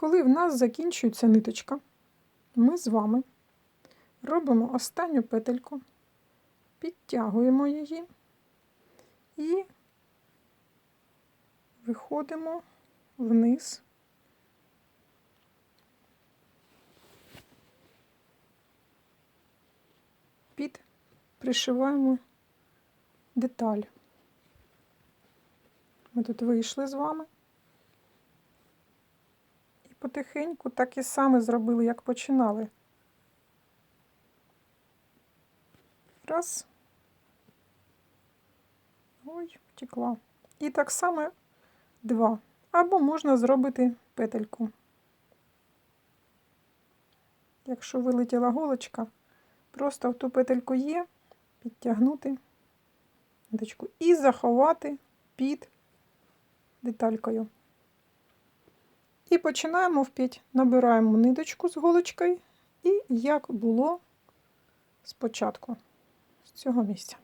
Коли в нас закінчується ниточка, ми з вами робимо останню петельку, підтягуємо її і виходимо вниз. Під пришиваємо деталь. Ми тут вийшли з вами. Потихеньку так і саме зробили, як починали. Раз. Ой, втекла. І так само два. Або можна зробити петельку. Якщо вилетіла голочка, просто в ту петельку є, підтягнути ниточку і заховати під деталькою. І починаємо вп'ять, набираємо ниточку з голочкою, і як було спочатку, з цього місця.